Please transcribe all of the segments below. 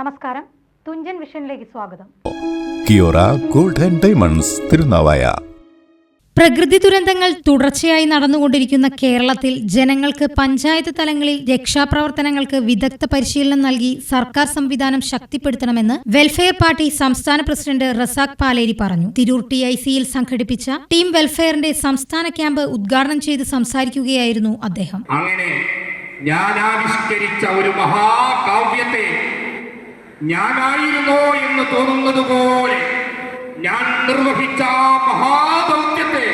നമസ്കാരം. തുഞ്ചൻ വിഷനിലേക്ക് സ്വാഗതം. Kiora gold and diamonds Thirunavaya. പ്രകൃതി ദുരന്തങ്ങൾ തുടർച്ചയായി നടന്നുകൊണ്ടിരിക്കുന്ന കേരളത്തിൽ ജനങ്ങൾക്ക് പഞ്ചായത്ത് തലങ്ങളിൽ രക്ഷാപ്രവർത്തനങ്ങൾക്ക് വിദഗ്ധ പരിശീലനം നൽകി സർക്കാർ സംവിധാനം ശക്തിപ്പെടുത്തണമെന്ന് വെൽഫെയർ പാർട്ടി സംസ്ഥാന പ്രസിഡന്റ് റസാഖ് പാലേരി പറഞ്ഞു. തിരൂർ ടി ഐ സിയിൽ സംഘടിപ്പിച്ച ടീം വെൽഫെയറിന്റെ സംസ്ഥാന ക്യാമ്പ് ഉദ്ഘാടനം ചെയ്ത് സംസാരിക്കുകയായിരുന്നു അദ്ദേഹം. അങ്ങനെ ഞാൻ ആവിഷ്കരിച്ച ഒരു മഹാകാവ്യത്തെ ഞാനായിരുന്നോ എന്ന് തോന്നുന്നത് പോലെ ഞാൻ നിർവഹിച്ച മഹാദൗത്യത്തെ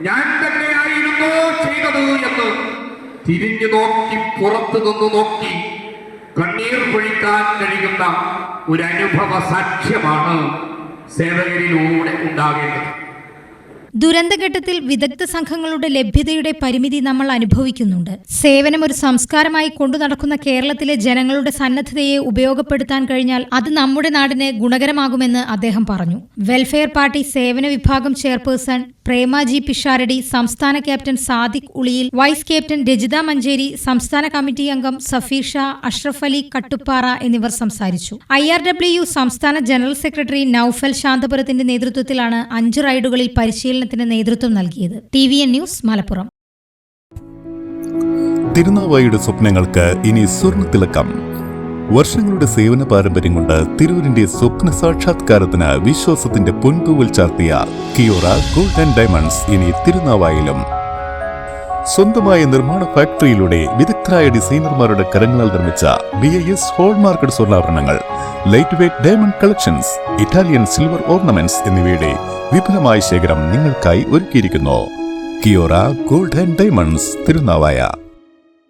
ഞാൻ തന്നെയായിരുന്നോ ചെയ്തത് എന്ന് തിരിഞ്ഞു നോക്കി പുറത്തു നിന്ന് നോക്കി കണ്ണീർ പൊഴിക്കാൻ കഴിയുന്ന ഒരു അനുഭവ സാക്ഷ്യമാണ് സേവകരിലൂടെ ഉണ്ടാകേണ്ടത്. ദുരന്തഘട്ടത്തിൽ വിദഗ്ധ സംഘങ്ങളുടെ ലഭ്യതയുടെ പരിമിതി നമ്മൾ അനുഭവിക്കുന്നുണ്ട്. സേവനം ഒരു സംസ്കാരമായി കൊണ്ടു നടക്കുന്ന കേരളത്തിലെ ജനങ്ങളുടെ സന്നദ്ധതയെ ഉപയോഗപ്പെടുത്താൻ കഴിഞ്ഞാൽ അത് നമ്മുടെ നാടിന് ഗുണകരമാകുമെന്ന് അദ്ദേഹം പറഞ്ഞു. വെൽഫെയർ പാർട്ടി സേവന വിഭാഗം ചെയർപേഴ്സൺ പ്രേമ ജി പിഷാരടി സംസ്ഥാന captain Sadiq Uliyil vice captain Rajitha Manjeri സംസ്ഥാന കമ്മിറ്റി അംഗം സഫീഷ അഷ്റഫ് അലി കട്ടുപ്പാറ എന്നിവർ സംസാരിച്ചു. ഐ ആർ ഡബ്ല്യു സംസ്ഥാന ജനറൽ സെക്രട്ടറി നൌഫൽ ശാന്തപുരത്തിന്റെ നേതൃത്വത്തിലാണ് അഞ്ച് റൈഡുകളിൽ പരിശീലനത്തിന് നേതൃത്വം നൽകിയത് T V N news Malappuram. തിരുനാവായയുടെ സ്വപ്നങ്ങൾക്ക് ഇനി സ്വർണ തിളക്കം വർഷങ്ങളുടെ സേവന പാരമ്പര്യം കൊണ്ട് തിരൂരിന്റെ സ്വപ്ന സാക്ഷാത്കാരത്തിന് വിശ്വാസത്തിന്റെ പൊൻതൂവൽ ചാർത്തിയ കിയോറ ഗോൾഡ് ആൻഡ് ഡയമണ്ട്സ് ഇനി തിരുനാവായിലും. സ്വന്തമായ നിർമ്മാണ ഫാക്ടറിയിലൂടെ വിദഗ്ധരായ ഡിസൈനർമാരുടെ കരങ്ങളാൽ നിർമ്മിച്ച B I S hallmarked സ്വർണാഭരണങ്ങൾ. Light weight diamond collections Italian silver ornaments എന്നിവയുടെ വിപുലമായ ശേഖരം നിങ്ങൾക്കായി ഒരുക്കിയിരിക്കുന്നു. Kiora gold and diamonds Thirunavaya.